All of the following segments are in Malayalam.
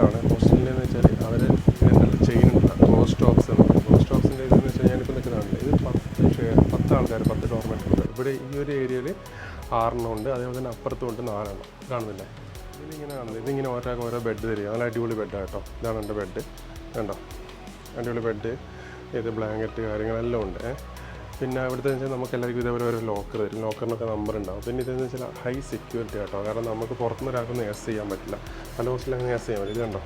പോസ്റ്റാണ് പോസ്റ്റിന്റെ എന്ന് വെച്ചാൽ അവർ ഇങ്ങനെയുള്ള ചെയിൻ പോസ്റ്റ് സ്റ്റോപ്സ് എന്ന് പറയും പോസ്റ്റ് ഇതെന്ന് വെച്ചാൽ ഞാനിപ്പോൾ നിൽക്കുന്നതാണ് ഇത് പത്ത് ഷെയർ പത്ത് ആൾക്കാർ പത്ത് ഡോർമെന്റ് ഉണ്ട്. ഇവിടെ ഈ ഒരു ഏരിയയിൽ ആറെണ്ണം ഉണ്ട്. അതേപോലെ തന്നെ അപ്പുറത്തും ഉണ്ട് നാലെണ്ണം. കാണുന്നില്ലേ? ഇതിങ്ങനെ കാണുന്നത് ഇതിങ്ങനെ ഓരോ ഓരോ ബെഡ് തരിക നല്ല അടിപൊളി ബെഡാണ് കേട്ടോ. ഇതാണ് എന്റെ ബെഡ് കണ്ടോ? അടിപൊളി ബെഡ് ഇത് ബ്ലാങ്കറ്റ് കാര്യങ്ങളെല്ലാം ഉണ്ട്. പിന്നെ ഇവിടുത്തെ വെച്ചാൽ നമുക്ക് എല്ലാവർക്കും ഇതേപോലെ ഒരു ലോക്കർ തരും ലോക്കറിനൊക്കെ നമ്പർ ഉണ്ടാവും. പിന്നെ ഇതെന്ന് വെച്ചാൽ ഹൈ സെക്യൂരിറ്റി കേട്ടോ. കാരണം നമുക്ക് പുറത്തുനിന്ന് ഒരാൾക്കൊന്നും എസ് ചെയ്യാൻ പറ്റില്ല. പല ഹോസ്റ്റലിൽ എസ് ചെയ്യാൻ പറ്റില്ല. കണ്ടോ?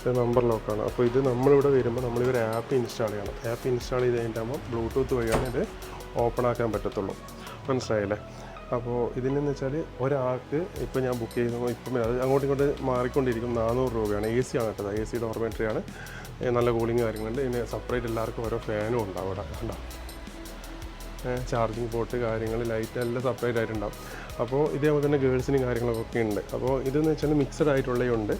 ഇത് നമ്പർ ലോക്കാണ് അപ്പോൾ ഇത് നമ്മളിവിടെ വരുമ്പോൾ നമ്മൾ നമ്മളിതൊരു ആപ്പ് ഇൻസ്റ്റാൾ ചെയ്യണം. ആപ്പ് ഇൻസ്റ്റാൾ ചെയ്ത് കഴിഞ്ഞിട്ടാകുമ്പോൾ ബ്ലൂടൂത്ത് വഴിയാണ് ഇത് ഓപ്പൺ ആക്കാൻ പറ്റത്തുള്ളൂ. മനസ്സിലായില്ലേ? അപ്പോൾ ഇതിനെന്ന് വെച്ചാൽ ഒരാൾക്ക് ഇപ്പോൾ ഞാൻ ബുക്ക് ചെയ്യുന്നു. ഇപ്പം അത് അങ്ങോട്ടും ഇങ്ങോട്ട് മാറിക്കൊണ്ടിരിക്കും. നാനൂറ് രൂപയാണ്. എ സി ആണ് കേട്ടത്. എ സി ഡോർമെട്രി ആണ്. നല്ല കൂളിങ് കാര്യങ്ങളുണ്ട് ഇതിന് സെപ്പറേറ്റ് എല്ലാവർക്കും ഓരോ ഫാനും ഉണ്ടാവും അവിടെ കണ്ടോ? ചാർജിങ് പോർട്ട് കാര്യങ്ങൾ ലൈറ്റ് എല്ലാം സെപ്പറേറ്റ് ആയിട്ടുണ്ടാവും. അപ്പോൾ ഇതേപോലെ തന്നെ ഗേൾസിനും കാര്യങ്ങളൊക്കെ ഉണ്ട് അപ്പോൾ ഇതെന്ന് വെച്ചാൽ മിക്സഡ് ആയിട്ടുള്ളതുണ്ട്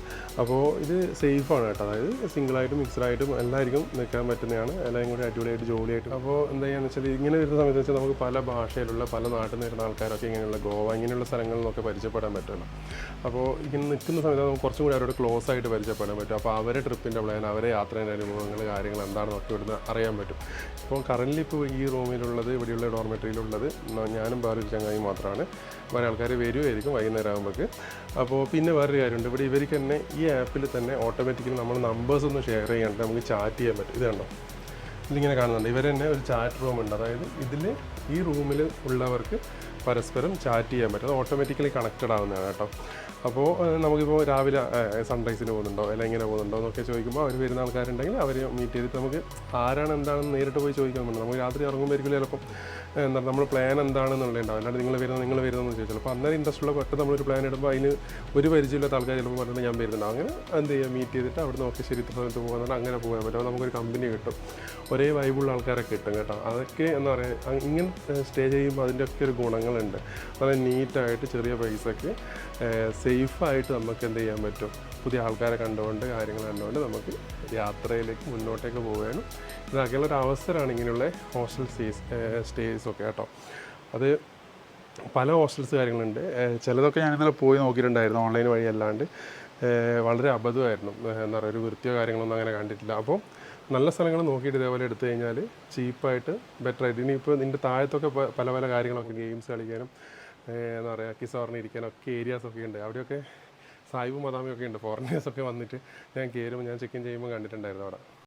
അപ്പോൾ ഇത് സേഫാണ് കേട്ടോ. അതായത് സിംഗിളായിട്ടും മിക്സഡായിട്ടും എല്ലാവർക്കും നിൽക്കാൻ പറ്റുന്നതാണ്. എല്ലാവരും കൂടി അടിപൊളിയായിട്ട് ജോലിയായിട്ട്. അപ്പോൾ എന്താ ചെയ്യുക വെച്ചാൽ ഇങ്ങനെ വരുന്ന സമയത്ത് വെച്ചാൽ നമുക്ക് പല ഭാഷയിലുള്ള പല നാട്ടിൽ നിന്ന് വരുന്ന ആൾക്കാരൊക്കെ ഇങ്ങനെയുള്ള ഗോവ ഇങ്ങനെയുള്ള സ്ഥലങ്ങളിൽ നിന്നൊക്കെ പരിചയപ്പെടാൻ പറ്റുമല്ലോ. അപ്പോൾ ഇങ്ങനെ നിൽക്കുന്ന സമയത്ത് നമുക്ക് കുറച്ചും കൂടി അവരോട് ക്ലോസ് ആയിട്ട് പരിചയപ്പെടാൻ പറ്റും. അപ്പോൾ അവരെ ട്രിപ്പിന്റെ പ്ലാൻ അവരെ യാത്രേന്റെ അനുഭവങ്ങൾ കാര്യങ്ങൾ എന്താണെന്നൊക്കെ ഇവിടുന്ന് അറിയാൻ പറ്റും. ഇപ്പോൾ കറന്റ് ഇപ്പോൾ ഈ റൂമിലുള്ളത് ഇവിടെയുള്ള ഡോർമെറ്ററിയിലുള്ളത് ഞാനും വേറൊരു ചങ്ങായി മാത്രമാണ് വേറെ ആൾക്കാർ വരുമായിരിക്കും വൈകുന്നേരം ആകുമ്പോഴേക്ക് അപ്പോൾ പിന്നെ വേറൊരു കാര്യമുണ്ട്. ഇവിടെ ഇവർക്ക് തന്നെ ഈ ആപ്പിൽ തന്നെ ഓട്ടോമാറ്റിക്കലി നമ്മൾ നമ്പേഴ്സ് ഒന്ന് ഷെയർ ചെയ്യാണ്ട് നമുക്ക് ചാറ്റ് ചെയ്യാൻ പറ്റും. ഇത് കണ്ടോ? ഇതിങ്ങനെ കാണുന്നുണ്ട്. ഇവർ തന്നെ ഒരു ചാറ്റ് റൂം ഉണ്ട്. അതായത് ഇതിൽ ഈ റൂമിൽ ഉള്ളവർക്ക് പരസ്പരം ചാറ്റ് ചെയ്യാൻ പറ്റും. അത് ഓട്ടോമാറ്റിക്കലി കണക്റ്റഡ് ആവുന്നതാണ് കേട്ടോ. അപ്പോൾ നമുക്കിപ്പോൾ രാവിലെ സൺറൈസിന് പോകുന്നുണ്ടോ? അല്ലെങ്കിൽ എങ്ങനെ പോകുന്നുണ്ടോ എന്നൊക്കെ ചോദിക്കുമ്പോൾ അവർ വരുന്ന ആൾക്കാരുണ്ടെങ്കിൽ അവർ മീറ്റ് ചെയ്തിട്ട് നമുക്ക് ആരാണ് എന്താണെന്ന് നേരിട്ട് പോയി ചോദിക്കാൻ പറ്റും. നമുക്ക് രാത്രി ഇറങ്ങുമ്പോഴായിരിക്കും ചിലപ്പം എന്താ നമ്മൾ പ്ലാൻ എന്താണെന്നുള്ളത് ഉണ്ടാവും. അല്ലാണ്ട് നിങ്ങൾ വരുന്നത് നിങ്ങൾ വരുന്നതെന്ന് ചോദിച്ചാൽ അപ്പോൾ അന്നേരം ഇൻട്രസ്റ്റ് ഉള്ള പെട്ടെന്ന് നമ്മളൊരു പ്ലാൻ ഇടുമ്പോൾ അതിന് ഒരു പരിചയമില്ലാത്ത ആൾക്കാർ ചിലപ്പോൾ പറഞ്ഞിട്ട് ഞാൻ വരുന്നുണ്ട്. അങ്ങനെ എന്ത് ചെയ്യുക മീറ്റ് ചെയ്തിട്ട് അവിടെ ഓക്കെ ശരി ഇത്ര സമയത്ത് പോകുന്നുണ്ട്. അങ്ങനെ പോകാൻ പറ്റും. അപ്പോൾ നമുക്കൊരു കമ്പനി കിട്ടും. ഒരേ വൈബുള്ള ആൾക്കാരെ കിട്ടും കേട്ടോ. അതൊക്കെ എന്താ പറയുക ഇങ്ങനെ സ്റ്റേ ചെയ്യുമ്പോൾ അതിന്റെയൊക്കെ ഒരു ഗുണങ്ങളുണ്ട്. നല്ല നീറ്റായിട്ട് ചെറിയ പൈസക്ക് സേഫായിട്ട് നമുക്ക് എന്ത് ചെയ്യാൻ പറ്റും? പുതിയ ആൾക്കാരെ കണ്ടുകൊണ്ട് കാര്യങ്ങൾ കണ്ടുകൊണ്ട് നമുക്ക് യാത്രയിലേക്ക് മുന്നോട്ടേക്ക് പോവുകയാണ്. ഇതാക്കിയുള്ള ഒരു അവസരമാണ് ഇങ്ങനെയുള്ള ഹോസ്റ്റൽ സ്റ്റേസ് സ്റ്റേസ് ഒക്കെ കേട്ടോ. അത് പല ഹോസ്റ്റൽസ് കാര്യങ്ങളുണ്ട്. ചിലതൊക്കെ ഞാൻ ഇന്നലെ പോയി നോക്കിയിട്ടുണ്ടായിരുന്നു ഓൺലൈൻ വഴി അല്ലാണ്ട്. വളരെ അബദ്ധമായിരുന്നു. എന്താ പറയുക ഒരു വൃത്തിയോ കാര്യങ്ങളൊന്നും അങ്ങനെ കണ്ടിട്ടില്ല. അപ്പോൾ നല്ല സ്ഥലങ്ങൾ നോക്കിയിട്ട് ഇതേപോലെ എടുത്തു കഴിഞ്ഞാൽ ചീപ്പായിട്ട് ബെറ്റർ ആയിട്ട്. ഇനിയിപ്പോൾ നിന്റെ താഴത്തൊക്കെ പല പല കാര്യങ്ങളൊക്കെ ഗെയിംസ് കളിക്കാനും എന്താ പറയുക ഏരിയാസ് ഒക്കെ ഉണ്ട്. അവിടെയൊക്കെ സായിബും മദാമിയൊക്കെ ഉണ്ട്. ഫോറിനേഴ്സൊക്കെ വന്നിട്ട് ഞാൻ കയറുമ്പോൾ ഞാൻ ചെക്ക് ഇൻ ചെയ്യുമ്പോൾ കണ്ടിട്ടുണ്ടായിരുന്നു അവിടെ.